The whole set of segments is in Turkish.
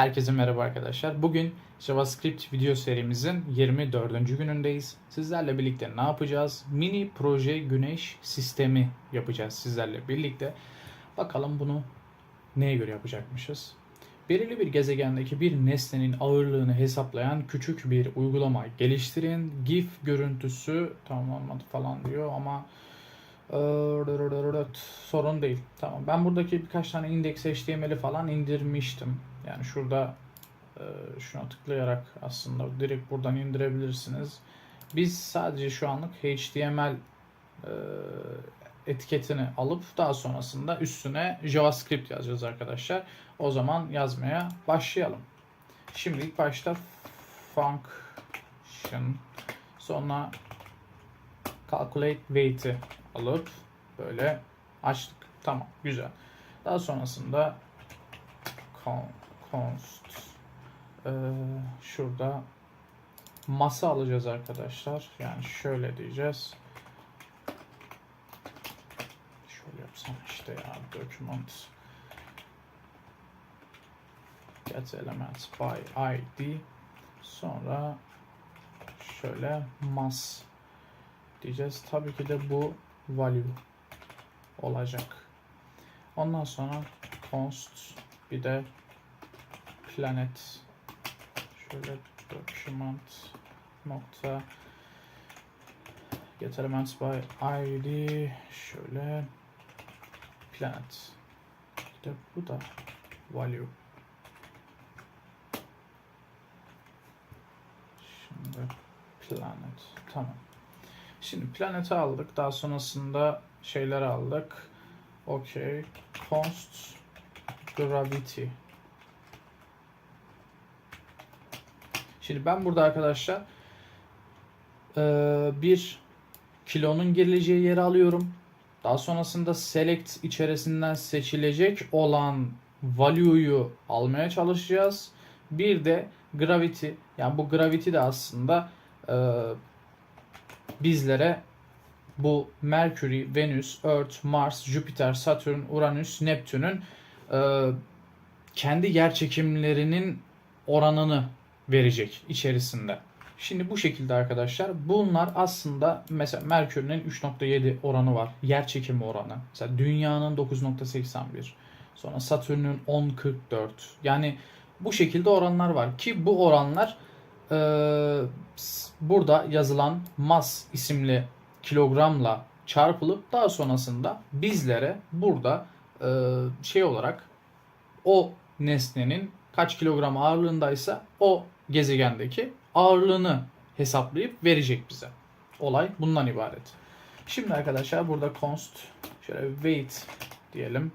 Herkese merhaba arkadaşlar. Bugün JavaScript video serimizin 24. günündeyiz. Sizlerle birlikte ne yapacağız? Mini proje güneş sistemi yapacağız sizlerle birlikte. Bakalım bunu neye göre yapacakmışız? Belirli bir gezegendeki bir nesnenin ağırlığını hesaplayan küçük bir uygulama geliştirin. GIF görüntüsü tamam olmadı falan diyor ama sorun değil. Tamam. Ben buradaki birkaç tane index HTML'i falan indirmiştim. Yani şurada e, şuna tıklayarak aslında direkt buradan indirebilirsiniz. Biz sadece şu anlık HTML e, etiketini alıp daha sonrasında üstüne JavaScript yazacağız arkadaşlar. O zaman yazmaya başlayalım. Şimdi ilk başta function sonra calculate weight'i alıp böyle açtık. Tamam güzel. Daha sonrasında con- const ee, şurada masa alacağız arkadaşlar. Yani şöyle diyeceğiz. Şöyle yapsam işte ya document get elements by id sonra şöyle mass diyeceğiz. Tabii ki de bu value olacak. Ondan sonra const bir de planet şöyle document nokta get elements by id şöyle planet de bu da value şimdi planet tamam Şimdi planeti aldık. Daha sonrasında şeyleri aldık. Okay. Const gravity. Şimdi ben burada arkadaşlar eee, bir kilonun girileceği yeri alıyorum. Daha sonrasında select içerisinden seçilecek olan value'yu almaya çalışacağız. Bir de gravity yani bu gravity de aslında eee bizlere bu Mercury, Venüs, Earth, Mars, Jüpiter, Satürn, Uranüs, Neptün'ün e, kendi yer çekimlerinin oranını verecek içerisinde. Şimdi bu şekilde arkadaşlar bunlar aslında mesela Merkür'ün 3.7 oranı var. Yer çekimi oranı. Mesela Dünya'nın 9.81. Sonra Satürn'ün 10.44. Yani bu şekilde oranlar var ki bu oranlar s- burada yazılan mass isimli kilogramla çarpılıp daha sonrasında bizlere burada e, şey olarak o nesnenin kaç kilogram ağırlığındaysa o gezegendeki ağırlığını hesaplayıp verecek bize. Olay bundan ibaret. Şimdi arkadaşlar burada const şöyle weight diyelim.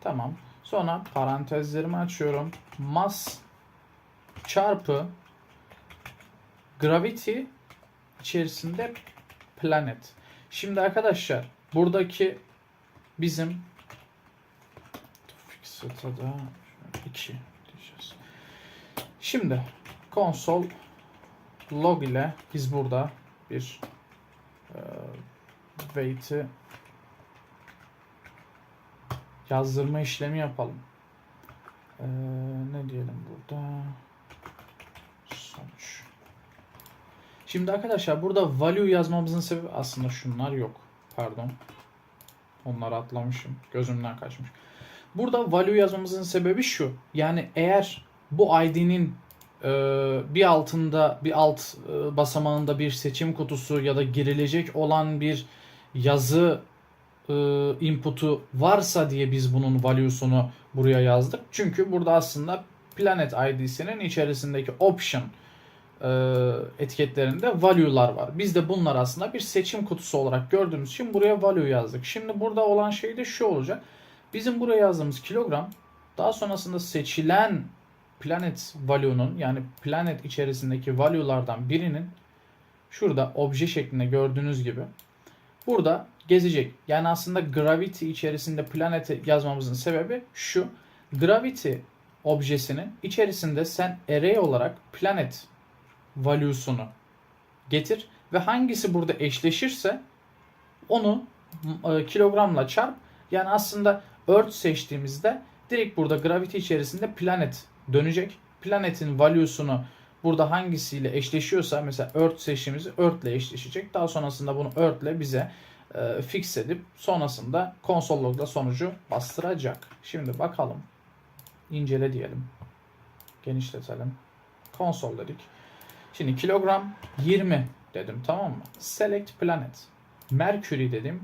Tamam. Sonra parantezlerimi açıyorum. Mass çarpı Gravity içerisinde planet. Şimdi arkadaşlar buradaki bizim fixed'a da 2 diyeceğiz. Şimdi console log ile biz burada bir e, weight'i yazdırma işlemi yapalım. E, ne diyelim burada? Sonuç. Şimdi arkadaşlar burada value yazmamızın sebebi aslında şunlar yok. Pardon. Onları atlamışım. Gözümden kaçmış. Burada value yazmamızın sebebi şu. Yani eğer bu ID'nin e, bir altında bir alt e, basamağında bir seçim kutusu ya da girilecek olan bir yazı e, input'u varsa diye biz bunun value'sunu buraya yazdık. Çünkü burada aslında Planet ID'sinin içerisindeki option e, etiketlerinde value'lar var. Biz de bunlar aslında bir seçim kutusu olarak gördüğümüz için buraya value yazdık. Şimdi burada olan şey de şu olacak. Bizim buraya yazdığımız kilogram daha sonrasında seçilen planet value'nun yani planet içerisindeki value'lardan birinin şurada obje şeklinde gördüğünüz gibi burada gezecek. Yani aslında gravity içerisinde planet'i yazmamızın sebebi şu. Gravity objesinin içerisinde sen array olarak planet value'sunu getir ve hangisi burada eşleşirse onu e, kilogramla çarp. Yani aslında Earth seçtiğimizde direkt burada gravity içerisinde planet dönecek. Planetin value'sunu burada hangisiyle eşleşiyorsa mesela Earth seçtiğimizi Earth ile eşleşecek. Daha sonrasında bunu Earth ile bize e, fix edip sonrasında konsol log'da sonucu bastıracak. Şimdi bakalım. İncele diyelim. Genişletelim. Konsol dedik. Şimdi kilogram 20 dedim tamam mı? Select planet. Mercury dedim.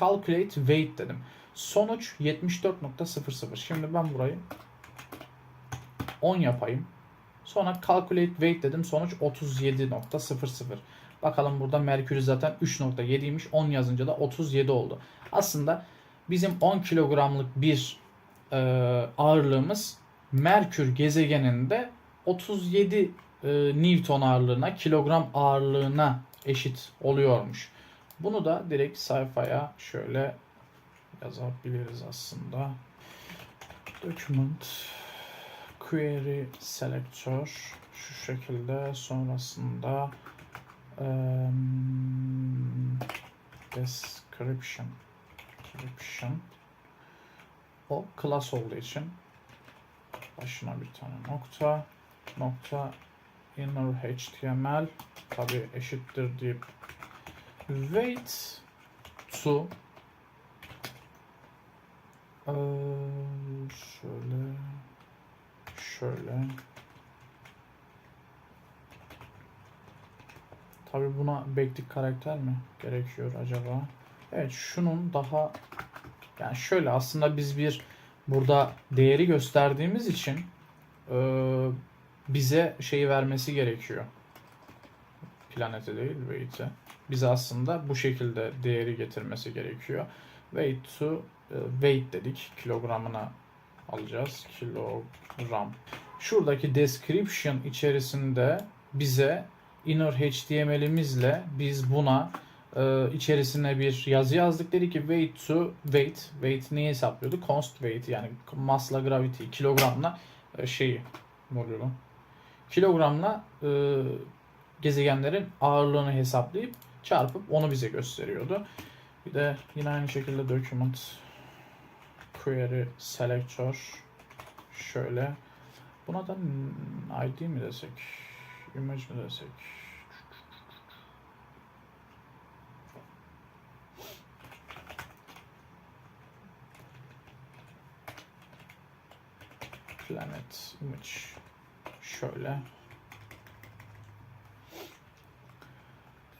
Calculate weight dedim. Sonuç 74.00. Şimdi ben burayı 10 yapayım. Sonra calculate weight dedim. Sonuç 37.00. Bakalım burada Merkür zaten 3.7'ymiş. 10 yazınca da 37 oldu. Aslında bizim 10 kilogramlık bir e, ağırlığımız Merkür gezegeninde 37 e, Newton ağırlığına, kilogram ağırlığına eşit oluyormuş. Bunu da direkt sayfaya şöyle yazabiliriz aslında. Document query selector şu şekilde sonrasında um, description description. O class olduğu için başına bir tane nokta nokta inner html tabi eşittir deyip weight to şöyle şöyle. Tabi buna backtick karakter mi gerekiyor acaba? Evet şunun daha yani şöyle aslında biz bir burada değeri gösterdiğimiz için e, bize şeyi vermesi gerekiyor. Planete değil weight'e bize aslında bu şekilde değeri getirmesi gerekiyor. Weight to e, weight dedik kilogramına alacağız. Kilogram. Şuradaki description içerisinde bize inner HTML'imizle biz buna e, içerisine bir yazı yazdık. Dedi ki weight to weight. Weight neyi hesaplıyordu? Const weight yani massla gravity kilogramla e, şeyi ne oluyor kilogramla e, gezegenlerin ağırlığını hesaplayıp çarpıp onu bize gösteriyordu. Bir de yine aynı şekilde document query selector şöyle. Buna da id mi desek? İmage mi desek? Planet image şöyle.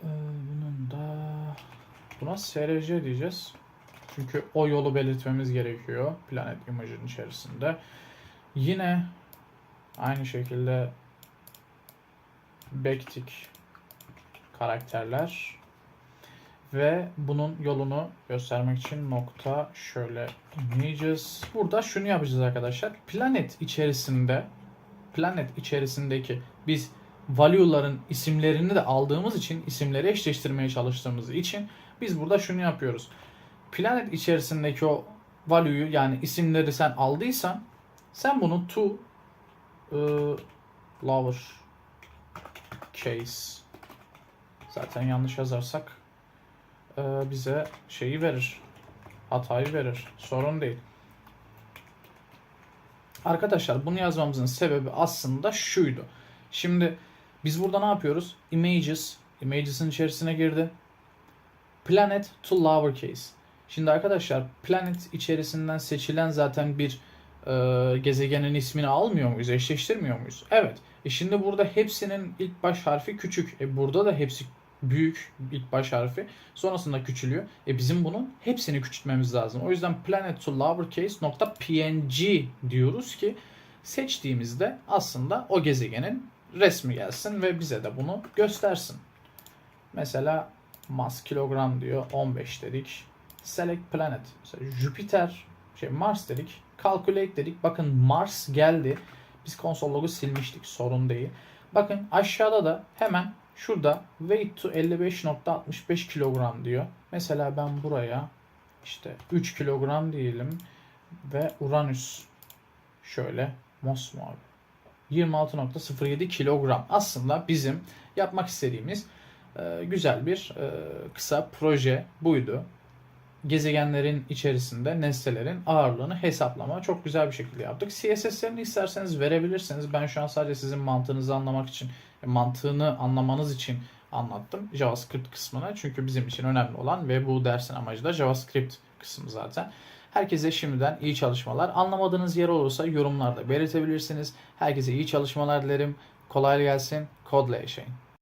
Ee, bunun da buna SRC diyeceğiz. Çünkü o yolu belirtmemiz gerekiyor planet image'ın içerisinde. Yine aynı şekilde backtick karakterler ve bunun yolunu göstermek için nokta şöyle images. Burada şunu yapacağız arkadaşlar. Planet içerisinde planet içerisindeki biz value'ların isimlerini de aldığımız için isimleri eşleştirmeye çalıştığımız için biz burada şunu yapıyoruz. Planet içerisindeki o value'yu yani isimleri sen aldıysan sen bunu to e, lower case zaten yanlış yazarsak e, bize şeyi verir. Hatayı verir. Sorun değil. Arkadaşlar bunu yazmamızın sebebi aslında şuydu. Şimdi biz burada ne yapıyoruz? Images, images'in içerisine girdi. Planet to lowercase. Şimdi arkadaşlar planet içerisinden seçilen zaten bir e, gezegenin ismini almıyor muyuz? Eşleştirmiyor muyuz? Evet. E şimdi burada hepsinin ilk baş harfi küçük. E burada da hepsi büyük ilk baş harfi. Sonrasında küçülüyor. E bizim bunun hepsini küçültmemiz lazım. O yüzden planet to lowercase nokta png diyoruz ki seçtiğimizde aslında o gezegenin resmi gelsin ve bize de bunu göstersin. Mesela mass kilogram diyor 15 dedik. Select planet. Mesela Jüpiter, şey Mars dedik. Calculate dedik. Bakın Mars geldi. Biz konsol logu silmiştik. Sorun değil. Bakın aşağıda da hemen şurada weight to 55.65 kilogram diyor. Mesela ben buraya işte 3 kilogram diyelim ve Uranüs şöyle mosmor 26.07 kilogram. Aslında bizim yapmak istediğimiz e, güzel bir e, kısa proje buydu. Gezegenlerin içerisinde nesnelerin ağırlığını hesaplama çok güzel bir şekilde yaptık. CSS'lerini isterseniz verebilirsiniz. Ben şu an sadece sizin mantığınızı anlamak için, mantığını anlamanız için anlattım JavaScript kısmını. Çünkü bizim için önemli olan ve bu dersin amacı da JavaScript kısmı zaten. Herkese şimdiden iyi çalışmalar. Anlamadığınız yer olursa yorumlarda belirtebilirsiniz. Herkese iyi çalışmalar dilerim. Kolay gelsin. Kodla yaşayın.